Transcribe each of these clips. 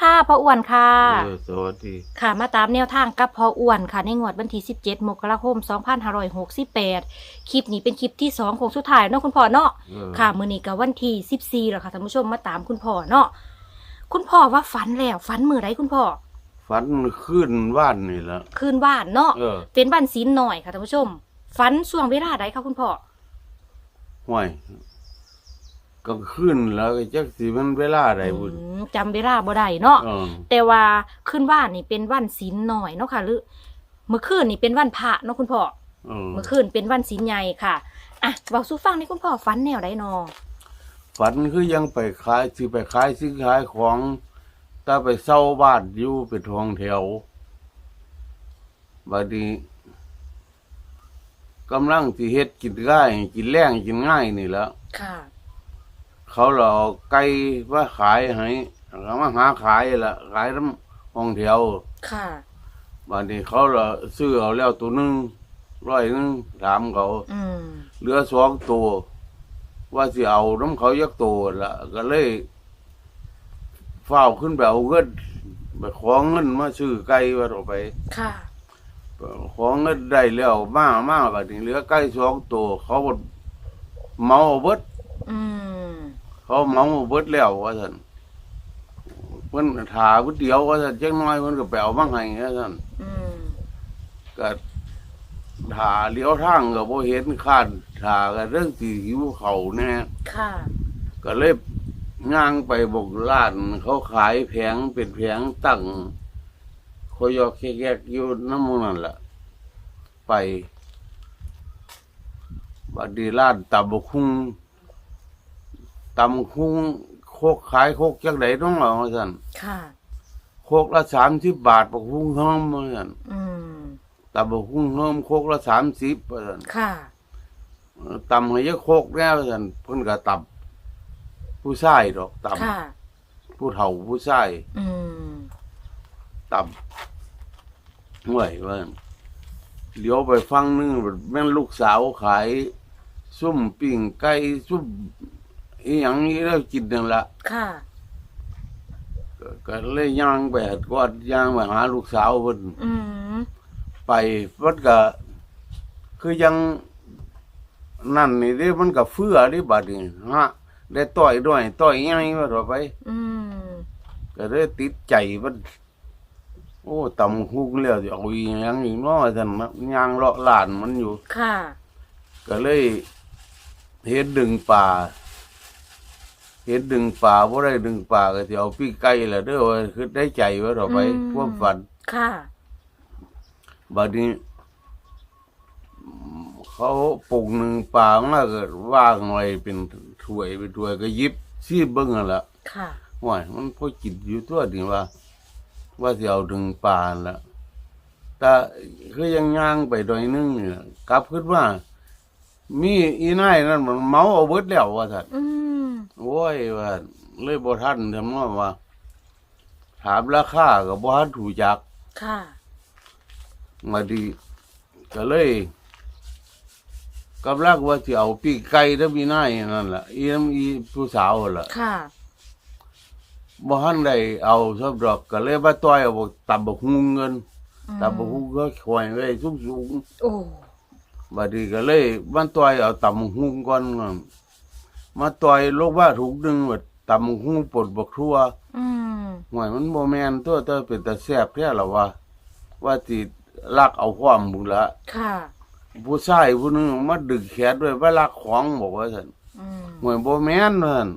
ค่ะพ่ออ้วนค่ะ เออสวัสดี ค่ะมาตามแนวทางกับพ่ออ้วนค่ะในงวดวันที่ 17 มกราคม 2568 คลิปนี้เป็นคลิปที่2ของสุดท้ายเนาะคุณพ่อเนาะ เออ ค่ะมื้อนี้ก็วันที่14แล้วค่ะท่านผู้ชมมาตามคุณพ่อเนาะ คุณพ่อว่าฝันแล้วฝันมื้อไรคุณพ่อ ฝันขึ้นว่านนี่ละคืนว่านเนาะ เออเป็นวันศีลหน่อยค่ะท่านผู้ชม ฝันช่วงเวลาใดคะคุณพ่อ ห่วย ก็ขึ้นแล้วก็จักสิมันเวลาใดบุญอืมจำเวลาบ่ได้เนาะ เออแต่ว่าคืนว่านนี่เป็นวันศีลหน่อยเนาะค่ะหรือเมื่อคืนนี่เป็นวันพระเนาะคุณพ่อเออเมื่อคืนเป็นวันศีลใหญ่ค่ะอะบอกสู้ฟังนี่คุณพ่อฝันแนวไดนอฝันคือยังไปขายสิไปขายซื้อขายของถ้าไปเศร้าบ้านอยู่เป็นทองแถวบัดนี้กำลังสิเฮ็ดกินง่าย กินแรงกินง่ายนี่ละค่ะ เขาเราเอาไก่มาขายให้เขามาหาขายละขายน้ำห้องแถวค่ะบางทีเขาละซื้อเอาแล้วตัวหนึงร้อยหนึงถามเขาอืมเหลือสองตัว ว่าสิเอาน้ำเขายักตัวละก็เลยเฝ้าวขึ้นไปเอาเงินไปขอเงินมาซื้อไก่ว่าเอาไป ค่ะขอเงินได้แล้วมามาบัดนี้เหลือไก่สองตัวเขาก็เมาเอาเบิดอืม เขาเมาเบิดแล้วว่าท่านเพิ่นถาก๋วยเตี๋ยวว่าท่านจักหน้อยเพิ่นก็ไปเอามาให้ว่าท่านอืมก็ถาเลี้ยวทางก็บ่เห็นคาดถาก็เรื่องสิหิวเขาวแน่ค่ะก็เลยย่างไปบอกร้าน เขาขายแผงเป็นแผงตั้งคอยอกแยกๆอยู่น้ำหมูนั่นล่ะไปบัดนี้ร้านตำบกคุ้ง ตำบักคุ้งโคกขายโคกจักไดน้องเราสั่นค่ะ โคกละสามสิบบาทบกคุ้งเฮิมว่าสั่นอืมตำบกคุ้งเฮิมโคกละสามสิบว่าสั่นค่ะเออตำให้ยะโคกแล้วว่าสั่นเพิ่นก็ตำผู้ชายดอกตค่ะำผู้เฒ่าผู้ชายอืมตำห่วยว่าซั่นเลี้ยวไปฟังนึงแม่นลูกสาวขาย ซุ่มปิ้งไก่ซุ่ม อีหยังนี้แล้วกินนั่นละค่ะ ก็ก็เลยย่างไปหาก็ย่างไปหาลูกสาวเพิ่นอืมไปเพิ่นก็ คือยังนั่นนี่เด้มันก็เฟื้อเดิบัดนี้ฮะได้ต่อยด้วย ต่อยใหญ่ว่าต่อไป อืมก็เลยติดใจมันโอ้ตำคุกแล้วสิเอาอีหยังอีกเนาะท่านนะย่างเลาะลานมันอยู่ ค่ะ ก็เลยเห็นดึงป่า เห็นดึงป่าบ่ได้ดึงป่าก็สิเอาปิ้งไก่ละเด้อว่าคือได้ใจว่าต่อไปอืมความฝันค่ะ บัดนี้อืมเขาปรุงหนึ่งปลามาก็วางไว้เป็นถ้วยเป็นถ้วยก็หยิบซีเบิ่งนั่นละค่ะว่ามันพอกินอยู่ตัวนี่ว่า ว่าสิเอาดึงปลานั่นละแต่คือยังย่างไปหน่อยนึงเนี่ยกลับขึ้นว่ามีอีนายนั่นมันเมาเอาเบิดแล้วว่าท่านอืม โอ้ยว่าเลยบ่ทันทำว่าว่า ถามราคาก็บ่ทันถูกจักค่ะ มาดีก็เลยกำลังว่าสิเอาปีกไก่แล้วมีนายนั่นล่ะอีน้ำอีผู้สาวนั่นล่ะค่ะ บ่ทันได้เอาซับดอกก็เลยมาต่อยเอาบอกตับบักฮุงเงินอืมตับบักฮุงก็ข่อยไว้สูงสูงโอ้ ๆบัดนี้ก็เลยมาต่อยเอาตับบักฮุงก่อนนั่น มาต่อยลูกว่าถุงหนึงว่าตับบักฮุงปนบักทั่วอืมห่วยมันบ่แม่นตัวแต่เป็นตาแซ่บแท้ล่ะว่าว่าสิลักเอาความบุญละค่ะ ผู้ชายผู้หนึงมาดึงแขนด้วยว่าลักของบอกว่าซั่นอืมหวยบ่แม่นว่าซั่น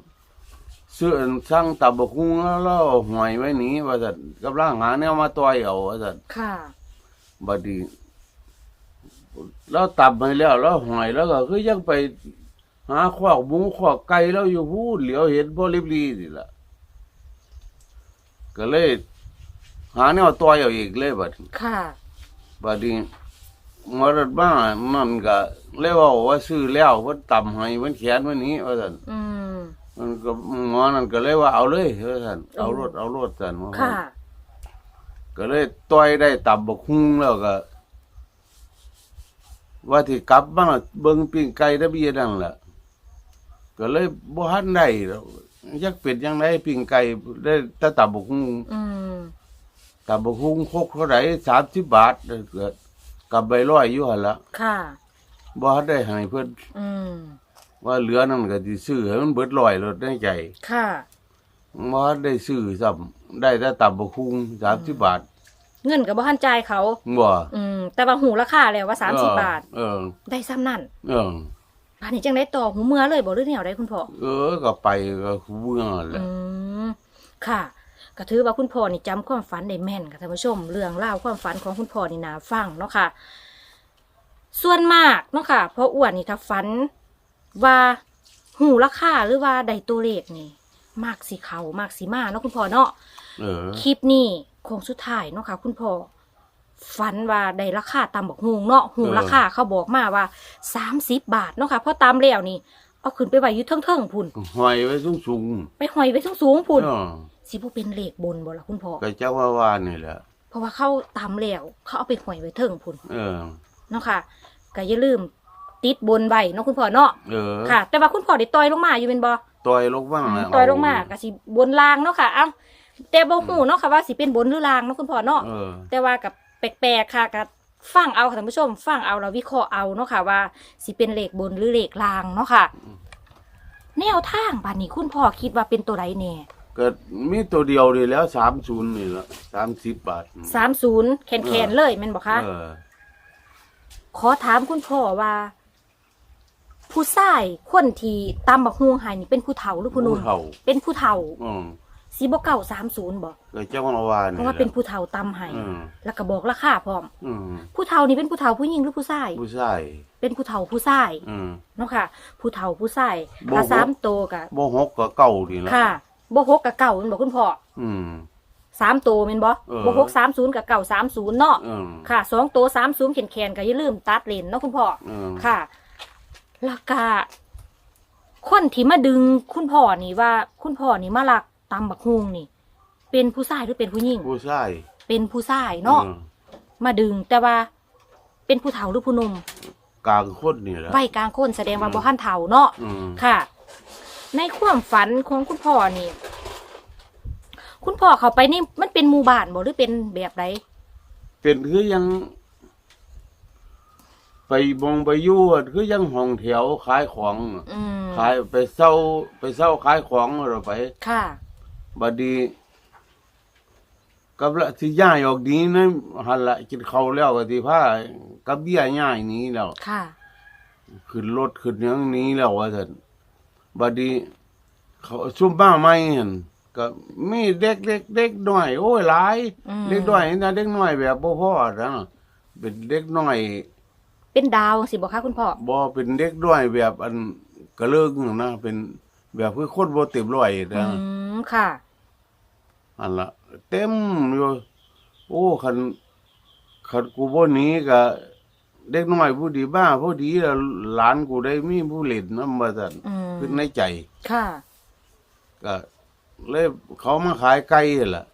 ซื้ออันสั่งตับบักหุงแล้วเราเอาหวยไว้หนี้ว่าซั่นกำลังหาแนวมาต่อยเอาว่าซั่นค่ะบัดนี้เราตับให้แล้วเราหอยแล้วก็คือยังไป หาขวากหมูขวากไก่แล้วอยู่พูดเหลียวเห็นบ่ริบลีนี่ล่ะ ก็เลย หาแนวต่อยเอาอีกเลยบัดนี้ค่ะ บัดนี้มรดบ้านั่นก็เลยเว่าว่าซื้อแล้วเพิ่นตำให้เพิ่นเขียนไว้นี้ว่าซั่นอืม มันก็หมอนั่นก็เลยว่าเอาเลยว่าซั่นเอารถเอารถซั่นว่าค่ะ ก็เลยต่อยได้ตำบักฮุงแล้วก็ ว่าที่กลับมาเบิ่งปิ้งไก่ตะเบียนั่นล่ะ ก็เลยบ่ทันได้แล้วยักเป็ดยังไงปิ้งไก่ได้แตะตับบกหุงอืมตับบกหุงคกเท่าไหร่สามสิบบาทได้เกิดกับใบร้อยอยู่หั่นละค่ะ บ่ทันได้ให้เพิ่นอืมว่าเหลือนั่นก็สิซื้อให้มันเบิดร้อยรถในใจค่ะ บ่ทันได้ซื้อซ้ำได้แต่ตับบกหุงสามสิบบาทเงินกับบ่ทันจ่ายเขา บ่อืมแต่ว่าหูราคาแล้วว่าสามสิบบาท เออ ได้ซ้ำนั่น เออ บาทนี้จังได้ต่อหูเมื่อเลยบ่หรือแนวได้คุณพ่อเออก็ไปก็เบื่อแหละอืมค่ะก็ถือว่าคุณพ่อนี่จำความฝันได้แม่นค่ะท่านผู้ชม เรื่องเล่าวความฝันของคุณพ่อนี่นาฟังเนาะค่ะ ส่วนมากเนาะค่ะเพราะอ้วนนี่ถ้าฝันว่าหูราคาหรือว่าใดตัวเลขนี่ มากสีเขามากสีมาเนาะคุณพ่อเนาะเออคลิปนี้โคงสุดท้ายเนาะค่ะ คุณพ่อ ฝันว่าได้ราคาตามบอกหูเนาะหูราคาเขาบอกมาว่าสามสิบบาทเนาะค่ะเพราะตามแล้วนี่ เอาขึ้นไปไว้อยู่เทิงๆพุ่นหอยไว้สูงไปหอยไว้สูงๆๆพุ่นเออสิบ่เป็นเลขบนบ่ล่ะคุณพ่อก็เจ้าว่าว่านี่แหละเพราะว่าเขาตามแล้วเขาเอาไปหอยไว้เทิงพุ่นเออเนาะค่ะก็อย่าลืมติดบนไว้เนาะคุณพ่อเนาะเออค่ะ แต่ว่าคุณพ่อได้ต่อยลงมาอยู่เป็นบ่ต่อยลงบ้างแล้วต่อยลงมาก็สิบนล่างเนาะค่ะ เอ้าแต่บ่ฮู้เนาะค่ะว่าสิเป็นบนหรือล่างเนาะคุณพ่อเนาะเออแต่ว่ากับ แปลกๆค่ะกับฟังเอาค่ะท่านผู้ชม ฟังเอาเราวิเคราะห์เอาเนาะค่ะว่าสิเป็นเลขบนหรือเลขล่างเนาะค่ะ แนวทางบานนี้คุณพ่อคิดว่าเป็นตัวใดแน่ก็มีตัวเดียวนี่แล้วสามศูนย์นี่ละสามสิบบาทสามศูนย์แขนๆเลยแม่นบ่คะเออขอถามคุณพ่อว่า ผู้ชายคนที่ตามบักฮวงใหายนี่เป็นผู้เฒ่าหรือผู้หนุ่มผู้เฒ่าเป็นผู้เฒ่า อืม สีบ่เก่าสามศูนย์บ่ก็เจ้าว่าว่าเพนี่ราะว่าเป็นผู้เฒ่าตำใหายอืมแล้วก็บอกราคาพร้อม อืมผู้เฒ่านี่เป็นผู้เฒ่าผู้หญิงหรือผู้ชายผู้ชายเป็นผู้เฒ่าผู้ชายอืม เนาะค่ะ ผู้เฒ่าผู้ชายบ่ ถ้าบ่สามโตวก็บ่หกก็เก่านี่ละค่ะบ่หกกับเก่าแมันบอกคุณพ่ออืม สามโตวแม่นบ่เออ บ่หกสามศูนย์กับเก่าสามศูนย์เนาะอืมค่ะสองโตวสามศูนย์แขนๆก็อย่าลืมตัดเลนเนาะคุณพ่อ อืมค่ะแล้วก็คนที่มาดึงคุณพ่อนี่ว่า คุณพ่อนี่มาลัก ตำบักฮุงนี่ เป็นผู้ชายหรือเป็นผู้หญิงผู้ชายเป็นผู้ชายเนาะอืมมาดึงแต่ว่า เป็นผู้เฒ่าหรือผู้หนุ่มกลางคนนี่แหละ วัยกลางคนแสดงว่าอืม บ่ทันเฒ่าเนาะ อืมค่ะ ในความฝันของคุณพ่อนี่ คุณพ่อเขาไปนี่มันเป็นหมู่บ้านบ่หรือเป็นแบบใดเป็นคือยัง ไปบองไปอยู่อะคือยังห้องแถวขายของ อืมขายไปเศร้าไปเศร้าขายของเราไป ค่ะ บัดดีกับละที่ย่ายออกนี้นะหันละกินเขาวแล้วก็ที่ผ้ากับเบี้ยย่ายหนี้แล้ว ค่ะ ขึ้นรถขึ้นหยังหนี้แล้วว่าท่นบัดดี เขาซุ่มบ้าไม่เห็นก็มีเด็กเด็กเด็กน้อย โอ้ยหลายอืม เด็กน้อยนะเด็กน้อยแบบบ่พอนะเป็นเด็กน้อยเป็นดาวสิบ่คะคุณพ่อ บ่เป็นเด็กน้อยแบบอันกระเลิกนะเป็น แบบคือคนบ่เต็มร้อยอืนะมค่ะ อันละเต็มอยู่โอ้คันคันกูบ่หนี้ก็เด็กน้อยผู้ดีบ้าผู้ดีแล้วหลานกูได้มีผู้เล่นนำว่าซั่นอืมขึ้นในใจ ค่ะ ก็เลยเขามาขายไก่นั่นล่ะ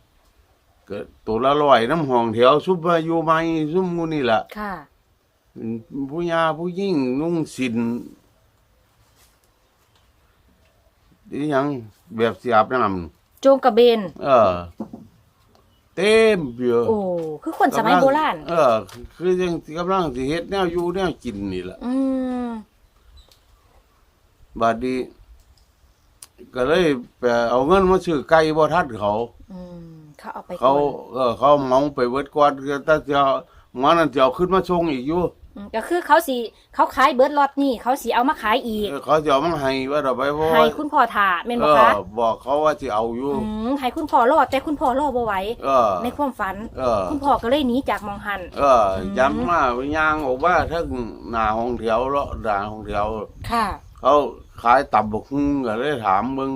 ก็ตัวละร้อยน้ำห้องแถวซุปมาอยู่ใหม่ซุมมูนี่ล่ะค่ะ ผู้ยาผู้ยิ่งนุ่งสิน อีหยังแบบสิอาบน้ำโจงกระเบนเออ เต็มอยู่โอ้ คือคนสมัยโบราณ เออ คือยังสิกำลังสิเฮ็ดแนวอยู่แนวกินนี่แหละอืม บาดนี้ก็เลยไปเอาเงินมาซื้อไก่บ่ทันเขา อืม เขาเอาไปเขาก่อนเออเขาเหมาไปเบิดก่อนคือแต่จะหมันนั่นจะเอาขึ้นมาส่งอีกอยู่ อืมก็คือเขาสิเขาขายเบิร์ดล็อตนี่เขาสิเอามาขายอีก เออเขาจะเอามาให้ว่าต่อไปเพราะให้ว่าคุณพ่อถาแม่นเอบ่อคะบอกเขาว่าสิเอาอยู่ อืมให้คุณพ่อรอดแต่คุณพ่อรอบ่ไหวเออ ในความฝัน เออ คุณพ่อก็เลยหนีจากมองหัน เออจำมาย่างออกว่าทั้งหน้าห้องแถวเลาะหน้าห้องแถวค่ะ เขาขายตับบกฮุ่งก็เลยถามมึง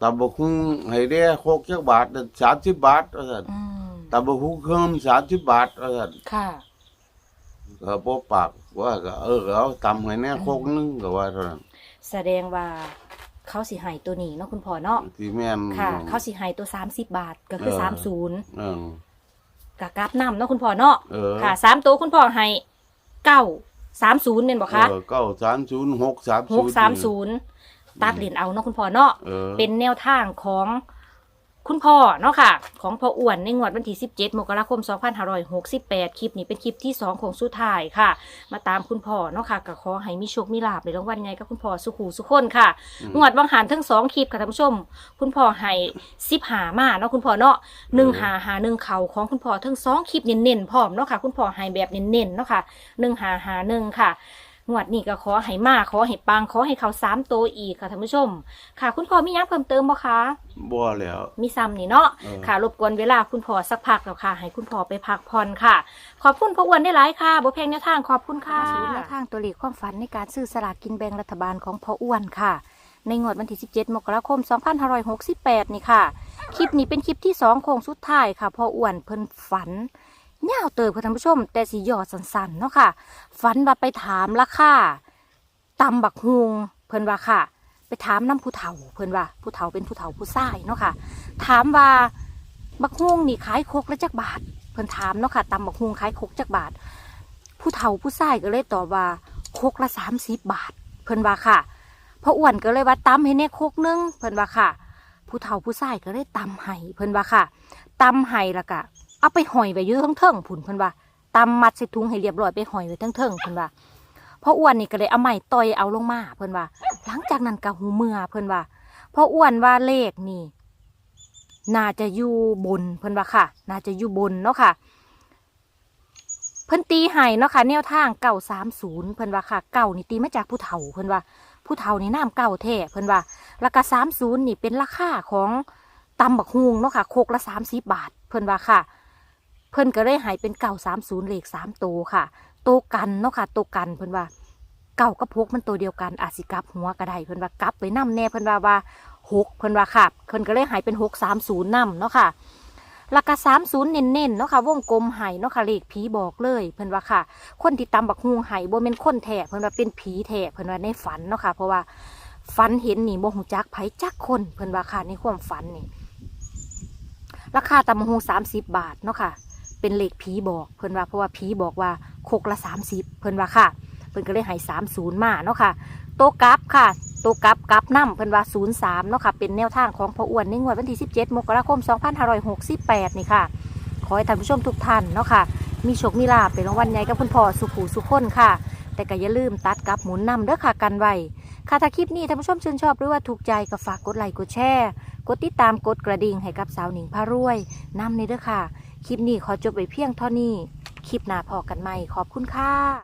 ตับบกฮุ่งให้ได้โคกจักบาทสามสิบบาทว่าสั่นอืมตับบกฮุ่งเครื่องสามสิบบาทว่าสั่นค่ะ ก็พบปากว่าก็เออเขาตำให้แน่โคกนึงก็ว่าเท่านั้นแสดงว่าเขาสิให้ตัวนี้เนาะคุณพ่อเนาะที่แม่นค่ะ เขาสิให้ตัวสามสิบบาทก็คือเออสามศูนย์เออ กะกราบน้ำเนาะคุณพ่อเนาะเออ ค่ะสามตัวคุณพ่อให้เก้าสามศูนย์เนี่ยบอกคะเออเก้าสามศูนย์หกสามหศูกนย์สามศูนย์ตัดเหรียญเอาเนาะคุณพ่อเนาะ เออ เป็นแนวทางของ คุณพ่อเนาะค่ะ ของพ่ออ้วนในงวดวันที่ 17 มกราคม 2568 คลิปนี้เป็นคลิปที่ 2 ของสุดท้ายค่ะ มาตามคุณพ่อเนาะค่ะก็ขอให้มีโชคมีลาภในรางวัลไงกับคุณพ่อสุขูสุขคนค่ะอืมงวดบางหันทั้งสองคลิปค่ะท่านผู้ชม คุณพ่อให้สิบหามาเนาะคุณพ่อเนาะหนึ่งหาหาหนึ่งเข่าของคุณพ่อทั้งสองคลิปเน้นๆพร้อมเนาะค่ะ คุณพ่อให้แบบเน้นๆเนาะค่ะหนึ่งหาหาหนึ่งค่ะ งวดนี้ก็ขอให้มาขอให้ปังขอให้เขาสามโตวอีกค่ะท่านผู้ชม ค่ะ คุณพ่อมีหยังเพิ่มเติมบ่คะบ่แล้ว มีซ้ำนี่เนาะเออ ค่ะ รบกวนเวลาคุณพ่อสักพักแล้วค่ะ ให้คุณพ่อไปพักผ่อนค่ะ ขอบคุณพ่ออ้วนได้หลายค่ะบ่แพงแนวทางขอบคุณค่ะแนวทางตัวเลขความฝันในการซื้อสลากกินแบ่งรัฐบาลของพ่ออ้วนค่ะ ในงวดวันที่ 17 มกราคม 2568 นี่ค่ะ คลิปนี้เป็นคลิปที่ 2 โค้งสุดท้ายค่ะพ่ออ้วนเพิ่นฝัน ยาวเติบค่ะท่านผู้ชม แต่สิย่อสั้นๆเนาะค่ะฝันว่าไปถามราคาตำบักฮุงเพิ่นว่าค่ะ ไปถามน้ำผู้เฒ่าเพิ่นว่าผู้เฒ่าเป็นผู้เฒ่าผู้ชายเนาะค่ะ ถามว่าบักฮุงนี่ขายโคกละจักบาท เพิ่นถามเนาะค่ะตำบักฮุงขายโคกจักบาท ผู้เฒ่าผู้ชายก็เลยตอบว่าโคกละสามสิบบาท เพิ่นว่าค่ะพ่ออ้วนก็เลยว่าตำให้แน่โคกนึงเพิ่นว่าค่ะ ผู้เฒ่าผู้ชายก็เลยตำให้เพิ่นว่าค่ะตำให้ละก็ เอาไปห่อยไว้อยู่เทั้งๆผุนเพิ่นว่าตำมัดใส่ถุงให้เรียบร้อยไปห่อยไว้ทั้งๆเพิ่นว่าพ่ออ้วนนี่ก็เลยเอาไม้ต่อยเอาลงมาเพิ่นว่า หลังจากนั้นก็หูเมื่อเพิ่นว่าพ่ออ้วนว่าเลขนี่ น่าจะอยู่บนเพิ่นว่าค่ะ น่าจะอยู่บนเนาะค่ะเพิ่นตีให้เนาะค่ะแนวทางเก่าสามศูนย์เพิ่นว่าค่ะเก่านี่ตีมาจากผู้เฒ่าเพิ่นว่า ผู้เฒ่านี่น้ำเก่าแท้เพิ่นว่าแล้วก็สามศูนย์นี่เป็นราคาของตำบักฮุงเนาะค่ะโคกละสามสิบบาท เพิ่นว่าค่ะ เพิ่นก็เลยหายเป็นเก่าสามศูนย์เลขสามโตวค่ะโตวกันเนาะค่ะโตวกันเพิ่นว่าเก่ากับพกมันตัวเดียวกันอาจสิกลับหัวก็ได้เพิ่นว่ากลับไปนํแน่เพิ่นว่าว่าหกเพิ่นว่าค่ะเพิ่นก็เลยหายเป็นหกสามศูนย์นํเนาะค่ะแล้วก็สามศูนย์เน้นๆเนาะค่ะวงกลมหายเนาะค่ะเลขผีบอกเลยเพิ่นว่าค่ะ คนที่ตำบักฮุงหายบ่แม่นคนแท้เพิ่นว่าเป็นผีแท้เพิ่นว่าในฝันเนาะค่ะ เพราะว่าฝันเห็นนี่บ่ฮู้จักไผจักคนเพิ่นว่าค่ะในความฝันนี่ราคาตำบักฮุงสามสิบบาทเนาะค่ะ เป็นเลขผีบอก เพิ่นว่าเพราะว่าผีบอกว่าโคกละสามสิบเพิ่นว่าค่ะ เพิ่นก็เลยให้สามศูนย์มาเนาะค่ะโตะกลับค่ะโตะกลับกลับน้ำเพิ่นว่าศูนย์สามเนาะค่ะ เป็นแนวทางของพ่ออ้วนในงวดวันที่สิบเจ็ดมกราคมสองพันห้าร้อยหกสิบแปดนี่ค่ะ ขอให้ท่านผู้ชมทุกท่านเนาะค่ะ มีโชคมีลาภเป็นรางวัลใหญ่กับคุณพ่อสุขูสุขคนค่ะ แต่ก็อย่าลืมตัดกับหมุนนำเด้อค่ะกันไว้ค่ะถ้าคลิปนี้ท่านผู้ชมชื่นชอบหรือว่าถูกใจก็ฝากกดไลค์กดแชร์กดติดตามกดกระดิ่งให้กับสาวหนิงพารวยนำในเด้อค่ะ คลิปนี้ขอจบไปเพียงเท่านี้ คลิปหน้าพอกันใหม่ ขอบคุณค่ะ